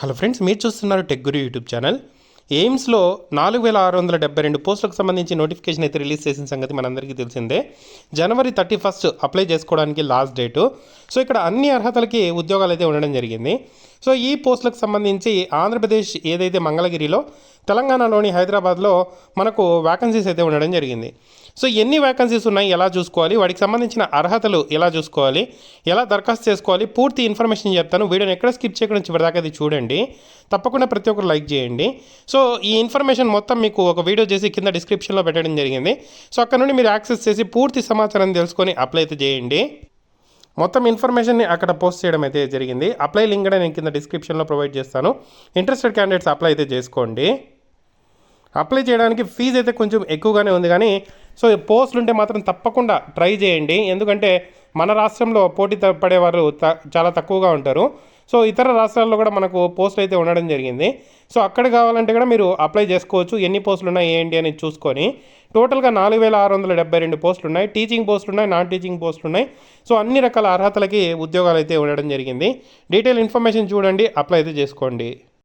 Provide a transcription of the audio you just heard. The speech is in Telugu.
హలో ఫ్రెండ్స్ మీరు చూస్తున్నారు టెక్ గురు యూట్యూబ్ ఛానల్. ఎయిమ్స్లో నాలుగు వేల ఆరు వందల డెబ్బై రెండు పోస్టులకు సంబంధించి నోటిఫికేషన్ అయితే రిలీజ్ చేసిన సంగతి మనందరికీ తెలిసిందే. జనవరి థర్టీ ఫస్ట్ అప్లై చేసుకోవడానికి లాస్ట్ డేటు. సో ఇక్కడ అన్ని అర్హతలకి ఉద్యోగాలు అయితే ఉండడం జరిగింది. సో ఈ పోస్టులకు సంబంధించి ఆంధ్రప్రదేశ్ ఏదైతే మంగళగిరిలో తెలంగాణలోని హైదరాబాద్లో మనకు వ్యాకన్సీస్ అయితే ఉండడం జరిగింది. సో ఎన్ని వ్యాకన్సీస్ ఉన్నాయి ఎలా చూసుకోవాలి వాటికి సంబంధించిన అర్హతలు ఎలా చూసుకోవాలి ఎలా దరఖాస్తు చేసుకోవాలి పూర్తి ఇన్ఫర్మేషన్ చెప్తాను. వీడియోని ఎక్కడ స్కిప్ చేయకుండా చివరిదాకా అది చూడండి. తప్పకుండా ప్రతి ఒక్కరు లైక్ చేయండి. సో ఈ ఇన్ఫర్మేషన్ మొత్తం మీకు ఒక వీడియో చేసి కింద డిస్క్రిప్షన్లో పెట్టడం జరిగింది. సో అక్కడ నుండి మీరు యాక్సెస్ చేసి పూర్తి సమాచారం తెలుసుకొని అప్లై అయితే చేయండి. మొత్తం ఇన్ఫర్మేషన్ని అక్కడ పోస్ట్ చేయడం అయితే జరిగింది. అప్లై లింక్ కూడా నేను కింద డిస్క్రిప్షన్లో ప్రొవైడ్ చేస్తాను. ఇంట్రెస్టెడ్ క్యాండిడేట్స్ అప్లై అయితే చేసుకోండి. అప్లై చేయడానికి ఫీజు అయితే కొంచెం ఎక్కువగానే ఉంది కానీ సో పోస్టులు ఉంటే మాత్రం తప్పకుండా ట్రై చేయండి. ఎందుకంటే మన రాష్ట్రంలో పోటీ పడేవారు త- చాలా తక్కువగా ఉంటారు. సో ఇతర రాష్ట్రాల్లో కూడా మనకు పోస్టులు అయితే ఉండడం జరిగింది. సో అక్కడ కావాలంటే కూడా మీరు అప్లై చేసుకోవచ్చు. ఎన్ని పోస్టులు ఉన్నాయి ఏంటి అని చూసుకొని. టోటల్గా నాలుగు వేల ఆరు వందల డెబ్బై రెండు పోస్టులు ఉన్నాయి టీచింగ్ పోస్టులు ఉన్నాయి నాన్ టీచింగ్ పోస్టులు ఉన్నాయి సో అన్ని రకాల అర్హతలకి ఉద్యోగాలు అయితే ఉండడం జరిగింది. డీటెయిల్ ఇన్ఫర్మేషన్ చూడండి అప్లై అయితే చేసుకోండి.